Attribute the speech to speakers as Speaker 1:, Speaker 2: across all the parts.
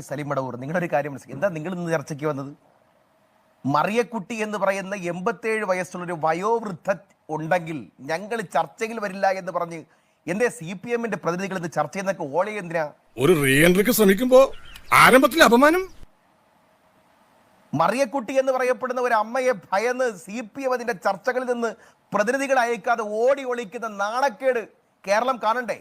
Speaker 1: സലീം മടവൂർ നിങ്ങളൊരു ഒരു കാര്യം മനസ്സിലാക്കി. എന്താ നിങ്ങൾ ഇന്ന് ചർച്ചയ്ക്ക് വന്നത്? മറിയക്കുട്ടി എന്ന് പറയുന്ന എൺപത്തേഴ് വയസ്സുള്ളൊരു വയോവൃദ്ധ ഉണ്ടെങ്കിൽ ഞങ്ങൾ ചർച്ചയിൽ വരില്ല എന്ന് പറഞ്ഞ് എന്റെ സി പി എമ്മിന്റെ പ്രതിനിധികൾ ഇന്ന് ചർച്ച ചെയ്യുന്നൊക്കെ ഓളെ എന്തിനാ?
Speaker 2: ഒരു റീഎൻട്രിക്ക് ശ്രമിക്കുമ്പോ ആരംഭത്തിൽ അപമാനം?
Speaker 1: മറിയക്കുട്ടി എന്ന് പറയപ്പെടുന്ന ഒരു അമ്മയെ ഭയന്ന് സി പി എം അതിന്റെ ചർച്ചകളിൽ നിന്ന് പ്രതിനിധികൾ അയക്കാതെ ഓടി ഒളിക്കുന്ന നാണക്കേട് കേരളം കാണണ്ടേ?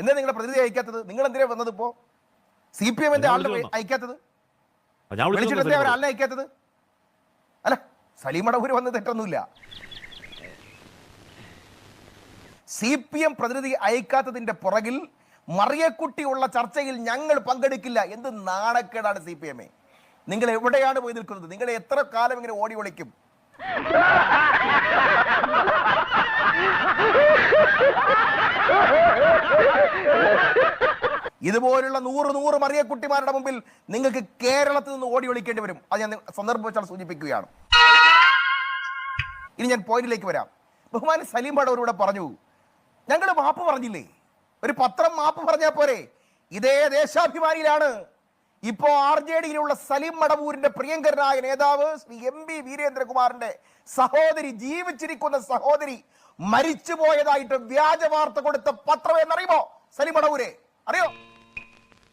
Speaker 1: എന്താ നിങ്ങളുടെ പ്രതിനിധി അയക്കാത്തത്? നിങ്ങൾ എന്തിനാ വന്നത് ഇപ്പോ? സി പി എമ്മിന്റെ ആളുടെ അയക്കാത്തത്? വിളിച്ചിട്ട്. ആളിനെ അയക്കാത്തത്? അല്ല സലീമടവൂര് വന്ന് തെറ്റൊന്നുമില്ല. സി പി എം പ്രതിനിധി അയക്കാത്തതിന്റെ പുറകിൽ മറിയക്കുട്ടി ഉള്ള ചർച്ചയിൽ ഞങ്ങൾ പങ്കെടുക്കില്ല എന്ത് നാണക്കേടാണ് സി പി എമ്മെ നിങ്ങൾ എവിടെയാണ് പോയി നിൽക്കുന്നത്? നിങ്ങൾ എത്ര കാലം ഇങ്ങനെ ഓടി ഒളിക്കും? ഇതുപോലുള്ള നൂറ് നൂറ് മറിയക്കുട്ടിമാരുടെ മുമ്പിൽ നിങ്ങൾക്ക് കേരളത്തിൽ നിന്ന് ഓടി ഒളിക്കേണ്ടി വരും. അത് ഞാൻ സന്ദർഭം സൂചിപ്പിക്കുകയാണ്. ഇനി ഞാൻ പോയിന്റിലേക്ക് വരാം. ബഹുമാൻ സലീം പടവരൂടെ പറഞ്ഞു ഞങ്ങൾ മാപ്പ് പറഞ്ഞില്ലേ? ഒരു പത്രം മാപ്പ് പറഞ്ഞാൽ പോരെ? ഇതേ ദേശാഭിമാനിയിലാണ്. ഇപ്പോ ആർ ജെ ഡിയിലുള്ള സലീം മടവൂരിന്റെ പ്രിയങ്കരനായ നേതാവ് ശ്രീ എം പി വീരേന്ദ്രകുമാറിന്റെ സഹോദരി ജീവിച്ചിരിക്കുന്ന സഹോദരി മരിച്ചു പോയതായിട്ട് വ്യാജ വാർത്ത കൊടുത്ത പത്രം എന്നറിയുമോ? സലീം മടവൂരെ അറിയോ?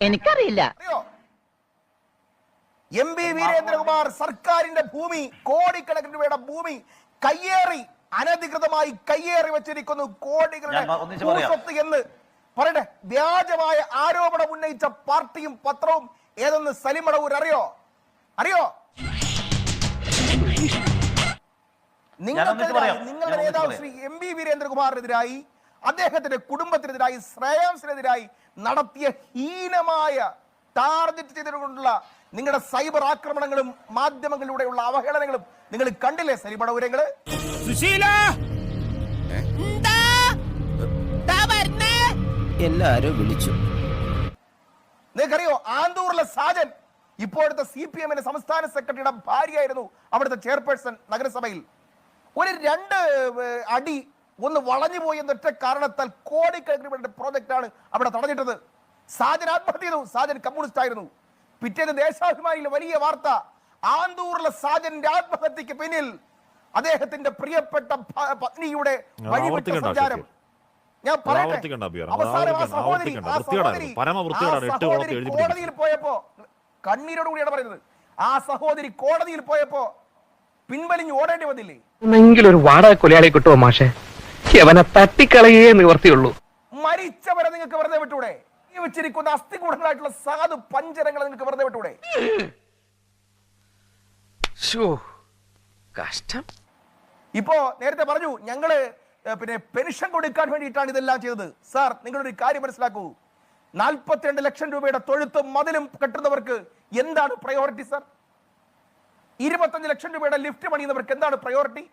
Speaker 3: എനിക്കറിയില്ല.
Speaker 1: അറിയോ? എം പി വീരേന്ദ്രകുമാർ സർക്കാരിന്റെ ഭൂമി കോടിക്കണക്കിന് രൂപയുടെ ഭൂമി കയ്യേറി അനധികൃതമായി കയ്യേറി വെച്ചിരിക്കുന്നു കോടികളുടെ എന്ന്. പറയട്ടെ വ്യാജമായ ആരോപണം ഉന്നയിച്ച പാർട്ടിയും പത്രവും ഏതെന്ന് സലിമടവൂർ അറിയോ? അറിയോ? നിങ്ങൾക്കെതിരായി നിങ്ങളുടെ നേതാവ് ശ്രീ എം വി വീരേന്ദ്രകുമാറിനെതിരായി അദ്ദേഹത്തിന്റെ കുടുംബത്തിനെതിരായി ശ്രേയാംസിനെതിരായി നടത്തിയ ഹീനമായ ടാർഗറ്റ് ചെയ്തുകൊണ്ടുള്ള നിങ്ങളുടെ സൈബർ ആക്രമണങ്ങളും മാധ്യമങ്ങളിലൂടെയുള്ള അവഹേളനങ്ങളും നിങ്ങൾ കണ്ടില്ലേ സലിമടവൂരങ്ങൾ
Speaker 3: എല്ലാരും വിളിച്ചു.
Speaker 1: നിങ്ങൾക്കറിയോ ആന്തൂറിലെ സാജൻ ഇപ്പോഴത്തെ സി പി എമ്മിന്റെ സംസ്ഥാന സെക്രട്ടറിയുടെ ഭാര്യയായിരുന്നു അവിടുത്തെ ചെയർപേഴ്സൺ നഗരസഭയിൽ. ഒരു രണ്ട് അടി ഒന്ന് വളഞ്ഞു പോയി എന്നൊറ്റ കാരണത്താൽ കോടിക്കണക്കിന് പ്രോജക്റ്റ് ആണ് അവിടെ തടഞ്ഞിട്ടത്. സാജൻ ആത്മഹത്യ ചെയ്തു. സാജൻ കമ്മ്യൂണിസ്റ്റ് ആയിരുന്നു. പിറ്റേന്ന് ദേശാഭിമാനിയിലെ വലിയ വാർത്ത ആന്തൂറിലെ സാജന്റെ ആത്മഹത്യക്ക് പിന്നിൽ അദ്ദേഹത്തിന്റെ പ്രിയപ്പെട്ട പത്നിയുടെ വഴിവിട്ട സഞ്ചാരം. ഞാൻ കോടതിയിൽ പോയപ്പോ കണ്ണീരോട് കൂടിയാണ് പറയുന്നത്. ആ സഹോദരി കോടതിയിൽ പോയപ്പോ പിൻവലിഞ്ഞു ഓടേണ്ടി വന്നില്ലേ?
Speaker 4: എന്നെങ്കിലും ഒരു വാടക കൊലയാളെ കിട്ടുമോ മാഷെ? അവനെ തട്ടിക്കളയേ നിവർത്തിയുള്ളൂ.
Speaker 1: മരിച്ചവരെ നിങ്ങൾക്ക് വെറുതെ വിട്ടൂടെ? ഈ വെച്ചിരിക്കുന്ന അസ്ഥികൂടങ്ങളായിട്ടുള്ള സാധു പഞ്ചരങ്ങളെ നിങ്ങൾക്ക് വെറുതെ വിട്ടൂടെ?
Speaker 4: കഷ്ടം.
Speaker 1: ഇപ്പോ നേരത്തെ പറഞ്ഞു ഞങ്ങൾ പിന്നെ പെൻഷൻ കൊടുക്കാൻ വേണ്ടിയിട്ടാണ് ഇതെല്ലാം ചെയ്തത്. സാർ നിങ്ങളൊരു കാര്യം മനസ്സിലാക്കൂ. നാൽപ്പത്തിരണ്ട് ലക്ഷം രൂപയുടെ തൊഴുത്തും മതിലും കെട്ടുന്നവർക്ക് എന്താണ് പ്രയോറിറ്റി സാർ ഇരുപത്തഞ്ച് ലക്ഷം രൂപയുടെ ലിഫ്റ്റ് പണിയുന്നവർക്ക് എന്താണ് പ്രയോറിറ്റി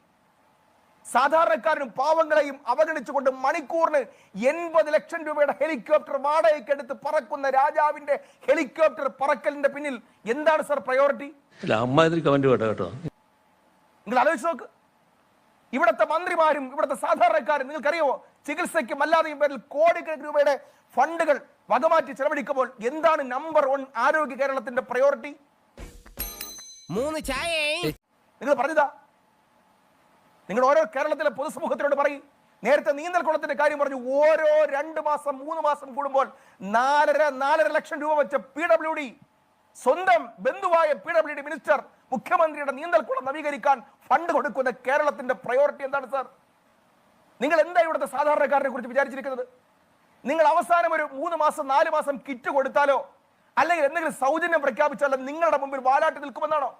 Speaker 1: സാധാരണക്കാരനും പാവങ്ങളെയും അവഗണിച്ചുകൊണ്ട് മണിക്കൂറിന് എൺപത് ലക്ഷം രൂപയുടെ ഹെലികോപ്റ്റർ വാടകയ്ക്ക് എടുത്ത് പറക്കുന്ന രാജാവിന്റെ ഹെലികോപ്റ്റർ പറക്കലിന്റെ പിന്നിൽ എന്താണ് സാർ പ്രയോറിറ്റി
Speaker 5: അമ്മാതിരി കമന്റ് കേട്ടോ കേട്ടോ.
Speaker 1: നിങ്ങൾ ആലോചിച്ച് നോക്ക്. ഇവിടുത്തെ മന്ത്രിമാരും ഇവിടുത്തെ സാധാരണക്കാരും നിങ്ങൾക്കറിയാമോ? ചികിത്സയ്ക്കും അല്ലാതെയും പേരിൽ കോടിക്കണക്കിന് രൂപയുടെ ഫണ്ടുകൾ വകമാറ്റി ചെലവഴിക്കുമ്പോൾ എന്താണ് നമ്പർ വൺ ആരോഗ്യ കേരളത്തിന്റെ പ്രയോറിറ്റി
Speaker 3: മൂന്ന് ചായ
Speaker 1: നിങ്ങൾ പറഞ്ഞതാ. നിങ്ങൾ ഓരോ കേരളത്തിലെ പൊതുസമൂഹത്തിനോട് പറയും. നേരത്തെ നീന്തൽ കുളത്തിന്റെ കാര്യം പറഞ്ഞു. ഓരോ രണ്ട് മാസം മൂന്ന് മാസം കൂടുമ്പോൾ നാലര നാലര ലക്ഷം രൂപ വെച്ച പി ഡബ്ല്യു ഡി സ്വന്തം ബന്ധുവായ പി ഡബ്ല്യു ഡി മിനിസ്റ്റർ മുഖ്യമന്ത്രിയുടെ നീന്തൽ കുളം നവീകരിക്കാൻ ഫണ്ട് കൊടുക്കുന്ന കേരളത്തിന്റെ പ്രയോറിറ്റി എന്താണ് സാർ നിങ്ങൾ എന്താ ഇവിടുത്തെ സാധാരണക്കാരനെ കുറിച്ച് വിചാരിച്ചിരിക്കുന്നത്? നിങ്ങൾ അവസാനം ഒരു മൂന്ന് മാസം നാല് മാസം കിറ്റ് കൊടുത്താലോ? അല്ലെങ്കിൽ എന്തെങ്കിലും സൗജന്യം പ്രഖ്യാപിച്ചാലോ നിങ്ങളുടെ മുമ്പിൽ വാലാട്ടി നിൽക്കുമെന്നാണോ?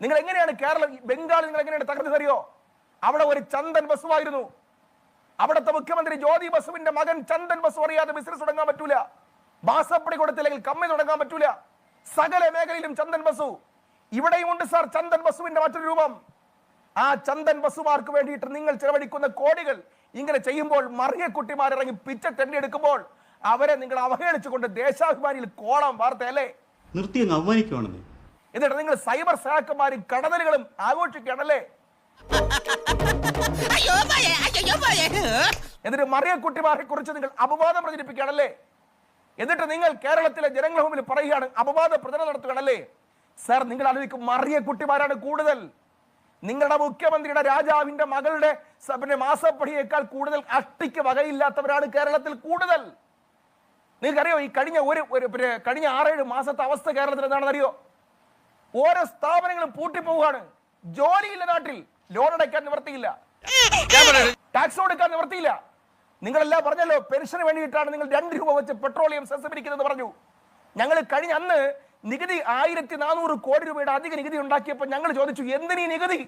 Speaker 1: നിങ്ങൾ എങ്ങനെയാണ് കേരളം ബംഗാൾ നിങ്ങൾ എങ്ങനെയാണ് തകർന്നതറിയോ അവിടെ ഒരു ചന്ദൻ ബസുവായിരുന്നു. അവിടുത്തെ മുഖ്യമന്ത്രി ജ്യോതി ബസുവിന്റെ മകൻ ചന്ദൻ ബസു അറിയാതെ ബിസിനസ് തുടങ്ങാൻ പറ്റൂല. മാസപ്പടി കൊടുത്തില്ലെങ്കിൽ കമ്മി തുടങ്ങാൻ പറ്റൂല. സകല മേഖലയിലും ചന്ദൻ ബസു. ഇവിടെയും ഉണ്ട് സാർ ചന്ദൻ ബസുവിന്റെ മറ്റൊരു രൂപം. ആ ചന്ദൻ ബസുമാർക്ക് വേണ്ടിയിട്ട് നിങ്ങൾ ചെലവഴിക്കുന്ന കോടികൾ ഇങ്ങനെ ചെയ്യുമ്പോൾ മറിയക്കുട്ടിമാർ ഇറങ്ങി പിച്ച തെണ്ടിയെടുക്കുമ്പോൾ അവരെ നിങ്ങൾ അവഹേളിച്ചുകൊണ്ട് ദേശാഭിമാനിയിൽ കോളം വാർത്തയല്ലേ?
Speaker 6: നിർത്തി അവമാനിക്കുവാണെന്ന്. അവമാനിക്കുവാണെന്നേ
Speaker 1: എന്നിട്ട് നിങ്ങൾ സൈബർ സഹാക്കന്മാരും കടന്നലുകളും ആഘോഷിക്കുകയാണല്ലേ? എന്നിട്ട് മറിയക്കുട്ടിമാരെ കുറിച്ച് നിങ്ങൾ അപവാദം പ്രചരിപ്പിക്കുകയാണല്ലേ? എന്നിട്ട് നിങ്ങൾ കേരളത്തിലെ ജനങ്ങളുടെ മുമ്പിൽ പറയുകയാണ് അപവാദ പ്രചരണം നടത്തുകയാണല്ലേ? സർ നിങ്ങൾ ആലോചിക്കും മറിയക്കുട്ടിമാരാണ് കൂടുതൽ. നിങ്ങളുടെ മുഖ്യമന്ത്രിയുടെ രാജാവിന്റെ മകളുടെ പിന്നെ മാസപ്പടിയേക്കാൾ കൂടുതൽ അഷ്ടിക്ക് വകയില്ലാത്തവരാണ് കേരളത്തിൽ കൂടുതൽ. നിങ്ങൾക്കറിയോ ഈ കഴിഞ്ഞ ഒരു ഒരു പിന്നെ കഴിഞ്ഞ ആറേഴ് മാസത്തെ അവസ്ഥ കേരളത്തിൽ എന്താണെന്ന് അറിയോ ഓരോ സ്ഥാപനങ്ങളും പൂട്ടിപ്പോവുകയാണ്. ജോലിയില്ല നാട്ടിൽ ലോൺ അടയ്ക്കാൻ നിവർത്തിയില്ല. ടാക്സ് കൊടുക്കാൻ നിവർത്തിയില്ല. നിങ്ങളെല്ലാം പറഞ്ഞല്ലോ പെൻഷന് വേണ്ടിയിട്ടാണ് നിങ്ങൾ രണ്ട് രൂപ വെച്ച് പെട്രോളിയം സെസ് പിരിക്കുന്നത് പറഞ്ഞു. ഞങ്ങൾ കഴിഞ്ഞ അന്ന് നികുതി ആയിരത്തി നാനൂറ് കോടി രൂപയുടെ അധിക നികുതി ഉണ്ടാക്കിയപ്പോൾ ഞങ്ങൾ ചോദിച്ചു എന്തിനീ നികുതി?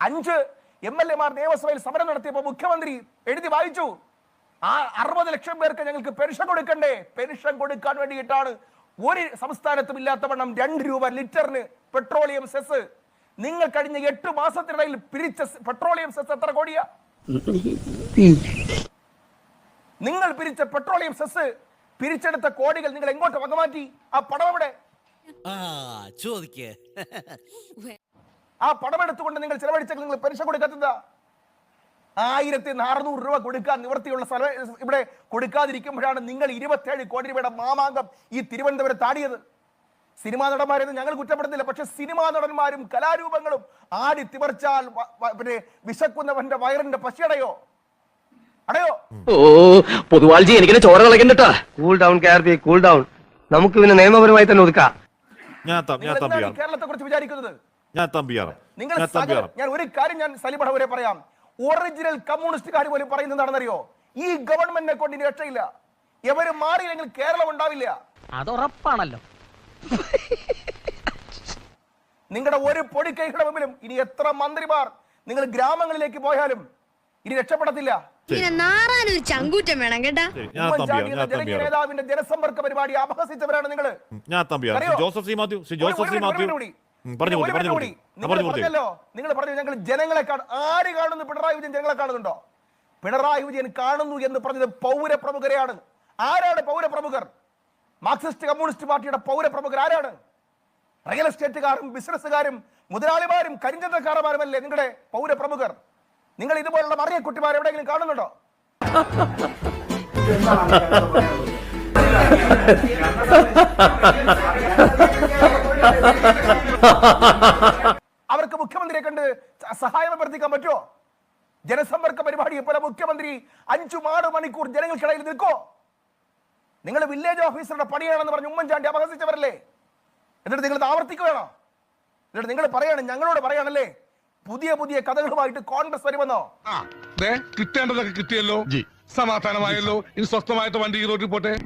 Speaker 1: അഞ്ച് എം എൽ എമാർ നിയമസഭയിൽ സമരം നടത്തിയപ്പോൾ മുഖ്യമന്ത്രി എഴുതി വായിച്ചു ആ അറുപത് ലക്ഷം പേർക്ക് ഞങ്ങൾക്ക് പെൻഷൻ കൊടുക്കണ്ടേ? പെൻഷൻ കൊടുക്കാൻ വേണ്ടിയിട്ടാണ് ഒരു സംസ്ഥാനത്തും ഇല്ലാത്തവണ്ണം രണ്ട് രൂപ ലിറ്ററിന് പെട്രോളിയം സെസ്. നിങ്ങൾ കഴിഞ്ഞ എട്ട് മാസത്തിനിടയിൽ പിരിച്ച പെട്രോളിയം സെസ് എത്ര കോടിയാ? നിങ്ങൾ പിരിച്ച പെട്രോളിയം സെസ് പിരിച്ചെടുത്ത കോടികൾ നിങ്ങൾ എങ്ങോട്ട് വകമാറ്റി? ആ പണം എവിടെ?
Speaker 7: ആ ചോദിക്കേ.
Speaker 1: ആ പണം എടുത്തുകൊണ്ട് നിങ്ങൾ ചെലവഴിച്ചെങ്കിൽ നിങ്ങൾ പെൻഷൻ കൊടുക്കാത്തതാ ആയിരത്തി നാറുനൂറ് രൂപ കൊടുക്കാൻ നിവൃത്തിയുള്ള സ്ഥല ഇവിടെ കൊടുക്കാതിരിക്കുമ്പോഴാണ് നിങ്ങൾ ഇരുപത്തേഴ് കോടി രൂപയുടെ മാമാങ്കം ഈ തിരുവനന്തപുരത്ത് ആടിയത് സിനിമാ നടന്മാരെന്ന് ഞങ്ങൾ കുറ്റപ്പെടുത്തില്ല പക്ഷെ സിനിമാ നടന്മാരും കലാരൂപങ്ങളും ആടി തിമർച്ചാൽ പിന്നെ വിശക്കുന്നവന്റെ വയറിന്റെ പശിയടയോ? അടയോ.
Speaker 4: ഓ പൊതുവാൾജി എനിക്ക് ചോര കളക്കണ്ടട്ടാ cool down K R P cool down നമുക്ക് പിന്നെ നിയമപരമായി തന്നെ ഒതുക്കാം.
Speaker 8: ഞാൻ ത-
Speaker 1: നിങ്ങൾ
Speaker 8: ഞാൻ
Speaker 1: എന്താണ് ഈ
Speaker 8: തമ്പിയാണ്
Speaker 1: കേരളത്തെ കുറിച്ച് വിചാരിക്കുന്നത്?
Speaker 8: ഞാൻ തമ്പിയാണ്
Speaker 1: നിങ്ങൾ
Speaker 8: ഞാൻ
Speaker 1: സകല
Speaker 8: തമ്പിയാണ്
Speaker 1: ഞാൻ ഒരു കാര്യം ഞാൻ സലിബടവരെ പറയാം. ഒറിജിനൽ കമ്മ്യൂണിസ്റ്റുകാർ പോലും പറയുന്നത് എന്താണെന്നറിയോ? ഈ ഗവൺമെന്റിനെ കൊണ്ട് ഇനി രക്ഷയില്ല. എവര് മാറിയില്ലെങ്കിൽ കേരളം ഉണ്ടാവില്ല.
Speaker 3: അത് ഉറപ്പാണല്ലോ
Speaker 1: നിങ്ങളുടെ ഒരു പൊടിക്കൈകളുടെ മുമ്പിലും ഇനി എത്ര മന്ത്രിമാർ നിങ്ങൾ ഗ്രാമങ്ങളിലേക്ക് പോയാലും ഇനി രക്ഷപ്പെടത്തില്ല.
Speaker 6: ഇങ്ങനെ ഒരു ചങ്കൂറ്റം വേണം കേട്ടാ.
Speaker 1: നേതാവിന്റെ ജനസമ്പർക്ക പരിപാടി അപഹസിച്ചവരാണ് നിങ്ങൾ
Speaker 8: ഞാൻ
Speaker 1: തമ്പിയാ.
Speaker 8: Joseph C Mathew Shri Joseph C Mathew. പറഞ്ഞു പറഞ്ഞു
Speaker 1: മിനിറ്റ് നിങ്ങൾ
Speaker 8: പറഞ്ഞു
Speaker 1: പറഞ്ഞല്ലോ? നിങ്ങൾ പറഞ്ഞു ഞങ്ങൾ ജനങ്ങളെ കാണും ആര് കാണുന്നു? പിണറായി വിജയൻ ജനങ്ങളെ കാണുന്നുണ്ടോ? പിണറായി വിജയൻ കാണുന്നു എന്ന് പറഞ്ഞത് പൗരപ്രമുഖരെയാണ്. ആരാണ് പൗരപ്രമുഖർ? മാർക്സിസ്റ്റ് കമ്മ്യൂണിസ്റ്റ് പാർട്ടിയുടെ പൗരപ്രമുഖർ ആരാണ്? റിയൽ എസ്റ്റേറ്റുകാരും ബിസിനസ്സുകാരും മുതലാളിമാരും കരിഞ്ചന്തക്കാരന്മാരുമല്ലേ നിങ്ങളുടെ പൗരപ്രമുഖർ? നിങ്ങൾ ഇതുപോലുള്ള മറിയ കുട്ടിമാർ എവിടെയെങ്കിലും കാണുന്നുണ്ടോ? അവർക്ക് മുഖ്യമന്ത്രിയെ കണ്ട് സഹായം അഭ്യർത്ഥിക്കാൻ പറ്റുമോ? ജനസമ്പർക്ക പരിപാടിയെ പോലെ മുഖ്യമന്ത്രി അഞ്ചു ആറ് മണിക്കൂർ ജനങ്ങൾക്കിടയിൽ നിൽക്കോ നിങ്ങൾ വില്ലേജ് ഓഫീസറുടെ പണിയാണെന്ന് പറഞ്ഞ് ഉമ്മൻചാണ്ടി അപഹസിച്ചവരല്ലേ? എന്നിട്ട് നിങ്ങൾ ആവർത്തിക്കുകയാണോ? എന്നിട്ട് നിങ്ങൾ പറയാണ് ഞങ്ങളോട് പറയാണല്ലേ പുതിയ പുതിയ കഥകളുമായിട്ട് കോൺഗ്രസ് വരുമെന്നോ?
Speaker 2: കിട്ടേണ്ടതൊക്കെ കിട്ടിയല്ലോ. സമാധാനമായല്ലോ. ഇനി സ്വസ്ഥമായിട്ട് വണ്ടി ഈ റോഡിൽ പോട്ടെ.